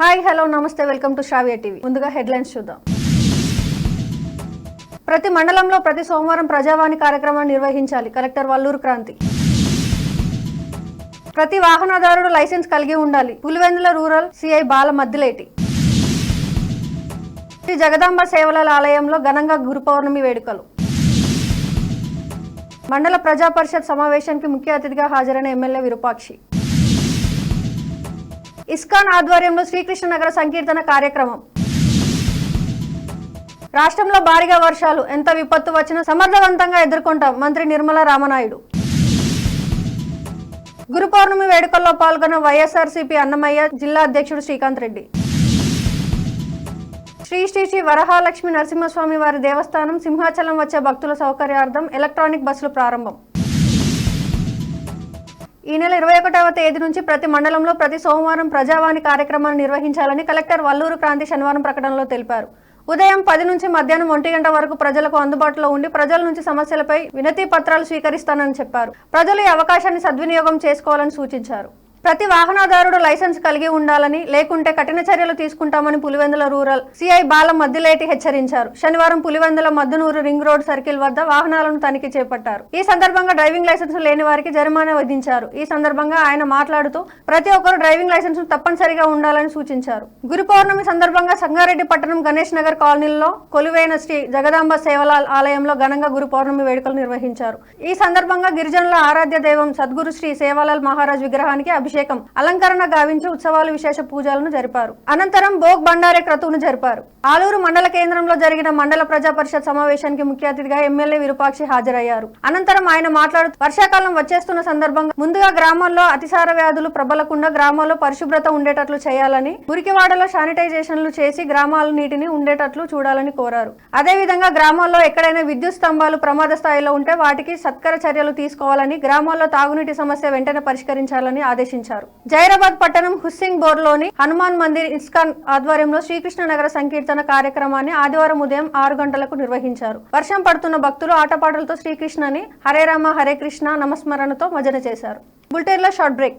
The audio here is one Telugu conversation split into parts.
హాయ్ హలో నమస్తే వెల్కమ్ టు శ్రావ్య టీవీ. ముందుగా హెడ్లైన్స్ చూద్దాం. ప్రతి మండలంలో ప్రతి సోమవారం ప్రజావాణి కార్యక్రమాన్ని నిర్వహించాలి. కలెక్టర్ వల్లూరు క్రాంతి. ప్రతి వాహనదారుడు లైసెన్స్ కలిగి ఉండాలి. పులివెందుల రూరల్ సిఐ బాల మద్దిలేటి శ్రీ జగదాంబ సేవల ఆలయంలో ఘనంగా గురు పౌర్ణమి వేడుకలు. మండల ప్రజా పరిషత్ సమావేశానికి ముఖ్య అతిథిగా హాజరైన ఎమ్మెల్యే విరూపాక్షి. ఇస్కాన్ ఆధ్వర్యంలో శ్రీకృష్ణ నగర సంకీర్తన కార్యక్రమం. రాష్ట్రంలో భారీగా వర్షాలు ఎంత విపత్తు వచ్చినా సమర్థవంతంగా ఎదుర్కొంటాం మంత్రి నిర్మలా రామనాయుడు. గురు పౌర్ణమి వేడుకల్లో పాల్గొన్న వైఎస్ఆర్సీపీ అన్నమయ్య జిల్లా అధ్యక్షుడు శ్రీకాంత్ రెడ్డి. శ్రీ శ్రీ శ్రీ వరహాలక్ష్మి నరసింహస్వామి వారి దేవస్థానం సింహాచలం వచ్చే భక్తుల సౌకర్యార్థం ఎలక్ట్రానిక్ బస్సులు ప్రారంభం. ఈ నెల ఇరవై ఒకటవ తేదీ నుంచి ప్రతి మండలంలో ప్రతి సోమవారం ప్రజావాణి కార్యక్రమాన్ని నిర్వహించాలని కలెక్టర్ వల్లూరు క్రాంతి శనివారం ప్రకటనలో తెలిపారు. ఉదయం పది నుంచి మధ్యాహ్నం ఒంటి గంట వరకు ప్రజలకు అందుబాటులో ఉండి ప్రజల నుంచి సమస్యలపై వినతి పత్రాలు స్వీకరిస్తానని చెప్పారు. ప్రజలు ఈ అవకాశాన్ని సద్వినియోగం చేసుకోవాలని సూచించారు. ప్రతి వాహనదారుడు లైసెన్స్ కలిగి ఉండాలని లేకుంటే కఠిన చర్యలు తీసుకుంటామని పులివెందుల రూరల్ సిఐ బాల మద్దిలేటి హెచ్చరించారు. శనివారం Pulivendula Maddunuru ring road circle వద్ద వాహనాలను తనిఖీ చేపట్టారు. ఈ సందర్భంగా డ్రైవింగ్ లైసెన్స్ లేని వారికి జరిమానా విధించారు. ఈ సందర్భంగా ఆయన మాట్లాడుతూ ప్రతి ఒక్కరు డ్రైవింగ్ లైసెన్స్ తప్పనిసరిగా ఉండాలని సూచించారు. గురు పౌర్ణమి సందర్భంగా సంగారెడ్డి పట్టణం గణేష్ నగర్ కాలనీలో కొలువైన శ్రీ జగదాంబ సేవలాల్ ఆలయంలో ఘనంగా గురు పౌర్ణమి వేడుకలు నిర్వహించారు. ఈ సందర్భంగా గిరిజనుల ఆరాధ్య దైవం సద్గురు శ్రీ సేవాలాల్ మహారాజ్ విగ్రహానికి అభిషేకం అలంకరణ గావించి ఉత్సవాలు విశేష పూజలను జరిపారు. అనంతరం భోగ్ బండారే క్రతువును జరిపారు. ఆలూరు మండల కేంద్రంలో జరిగిన మండల ప్రజా పరిషత్ సమావేశానికి ముఖ్య అతిథిగా ఎమ్మెల్యే విరూపాక్షి హాజరయ్యారు. అనంతరం ఆయన మాట్లాడుతూ వర్షాకాలం వచ్చేస్తున్న సందర్భంగా ముందుగా గ్రామాల్లో అతిసార వ్యాధులు ప్రబలకుండా గ్రామాల్లో పరిశుభ్రత ఉండేటట్లు చేయాలని మురికివాడలో శానిటైజేషన్లు చేసి గ్రామాల నీటిని ఉండేటట్లు చూడాలని కోరారు. అదేవిధంగా గ్రామాల్లో ఎక్కడైనా విద్యుత్ స్తంభాలు ప్రమాద స్థాయిలో ఉంటే వాటికి సత్కర చర్యలు తీసుకోవాలని గ్రామాల్లో తాగునీటి సమస్య వెంటనే పరిష్కరించాలని ఆదేశించారు. జైరాబాద్ పట్టణం హుస్సింగ్ బోర్లోని హనుమాన్ మందిర్ ఇస్కాన్ ఆధ్వర్యంలో శ్రీకృష్ణ నగర సంకీర్తన కార్యక్రమాన్ని ఆదివారం ఉదయం ఆరు గంటలకు నిర్వహించారు. వర్షం పడుతున్న భక్తులు ఆటపాటలతో శ్రీకృష్ణని హరే రామ హరే కృష్ణ నమస్మరణతో భజన చేశారు. బుల్టేర్లో short break.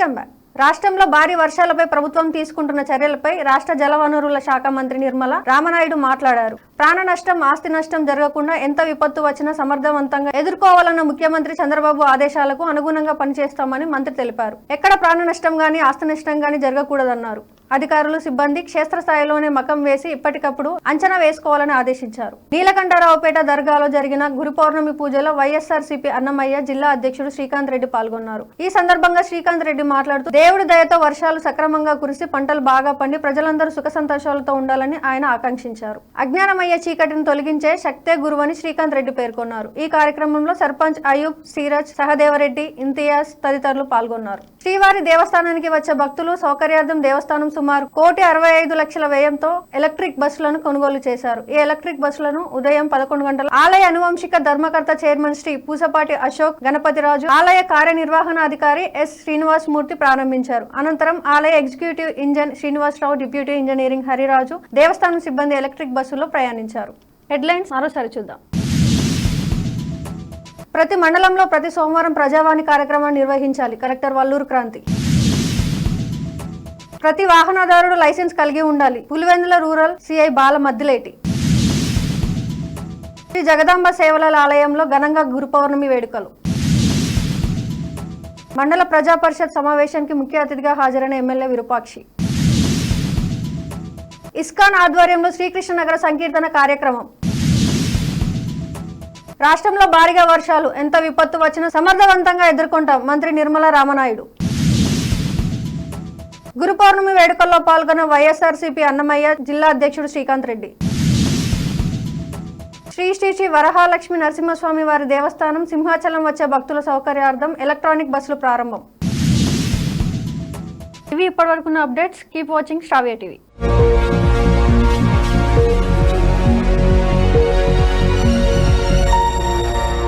Welcome back రాష్ట్రంలో భారీ వర్షాలపై ప్రభుత్వం తీసుకుంటున్న చర్యలపై రాష్ట్ర జలవనరుల శాఖ మంత్రి నిర్మల రామనాయుడు మాట్లాడారు. ప్రాణ నష్టం ఆస్తి నష్టం జరగకుండా ఎంత విపత్తు వచ్చినా సమర్థవంతంగా ఎదుర్కోవాలన్న ముఖ్యమంత్రి చంద్రబాబు ఆదేశాలకు అనుగుణంగా పనిచేస్తామని మంత్రి తెలిపారు. ఎక్కడ ప్రాణ నష్టం గానీ ఆస్తి నష్టం గానీ జరగకూడదన్నారు. అధికారులు సిబ్బంది క్షేత్రస్థాయిలోనే మకం వేసి ఇప్పటికప్పుడు అంచనా వేసుకోవాలని ఆదేశించారు. నీలకంఠరావుపేట దర్గాలో జరిగిన గురు పౌర్ణమి పూజలో వైఎస్ఆర్ అన్నమయ్య జిల్లా అధ్యక్షుడు శ్రీకాంత్ రెడ్డి పాల్గొన్నారు. ఈ సందర్భంగా శ్రీకాంత్ రెడ్డి మాట్లాడుతూ దేవుడి దయతో వర్షాలు సక్రమంగా కురిసి పంటలు బాగా పండి ప్రజలందరూ సుఖ సంతోషాలతో ఉండాలని ఆయన ఆకాంక్షించారు. అజ్ఞానమయ్య చీకటిని తొలగించే శక్తే గురువని శ్రీకాంత్ రెడ్డి పేర్కొన్నారు. ఈ కార్యక్రమంలో సర్పంచ్ అయూబ్ సీరజ్ సహదేవరెడ్డి ఇంతియాజ్ తదితరులు పాల్గొన్నారు. శ్రీవారి దేవస్థానానికి వచ్చే భక్తులు సౌకర్యార్థం దేవస్థానం సుమారు కోటి అరవై ఐదు లక్షల వ్యయంతో ఎలక్ట్రిక్ బస్సులను కొనుగోలు చేశారు. ఈ ఎలక్ట్రిక్ బస్సులను ఉదయం పదకొండు గంటల ఆలయ అనువంశిక ధర్మకర్త చైర్మన్ శ్రీ పూసపాటి అశోక్ గణపతిరాజు ఆలయ కార్యనిర్వహణాధికారి ఎస్ శ్రీనివాస్ మూర్తి ప్రారంభించారు. అనంతరం ఆలయ executive engineer Srinivasarao deputy engineering Hariraju దేవస్థానం సిబ్బంది ఎలక్ట్రిక్ బస్సులో ప్రయాణించారు. హెడ్లైన్స్ మరోసారి చూద్దాం. ప్రతి మండలంలో ప్రతి సోమవారం ప్రజావాణి కార్యక్రమాన్ని నిర్వహించాలి. కలెక్టర్ వల్లూరు క్రాంతి. ప్రతి వాహనదారుడు లైసెన్స్ కలిగి ఉండాలి. పులివెందుల రూరల్ సిఐ బాల మద్దిలేటి శ్రీ జగదాంబ సేవల ఆలయంలో ఘనంగా గురు పౌర్ణమి వేడుకలు. మండల ప్రజా పరిషత్ సమావేశానికి ముఖ్య అతిథిగా హాజరైన ఎమ్మెల్యే విరూపాక్షి. ఇస్కాన్ ఆధ్వర్యంలో శ్రీకృష్ణ నగర సంకీర్తన కార్యక్రమం. రాష్ట్రంలో భారీగా వర్షాలు ఎంత విపత్తు వచ్చినా సమర్థవంతంగా ఎదుర్కొంటాం మంత్రి నిర్మలా రామనాయుడు. గురు పౌర్ణమి వేడుకల్లో పాల్గొన్న వైఎస్ఆర్సీపీ అన్నమయ్య జిల్లా అధ్యక్షుడు శ్రీకాంత్ రెడ్డి. శ్రీ శ్రీ శ్రీ వరహాలక్ష్మి నరసింహస్వామి వారి దేవస్థానం సింహాచలం వచ్చే భక్తుల సౌకర్యార్థం ఎలక్ట్రానిక్ బస్సులు ప్రారంభం. ఇవి ఇప్పటివరకున్న అప్డేట్స్. కీప్ వాచింగ్ స్టావియా టీవీ.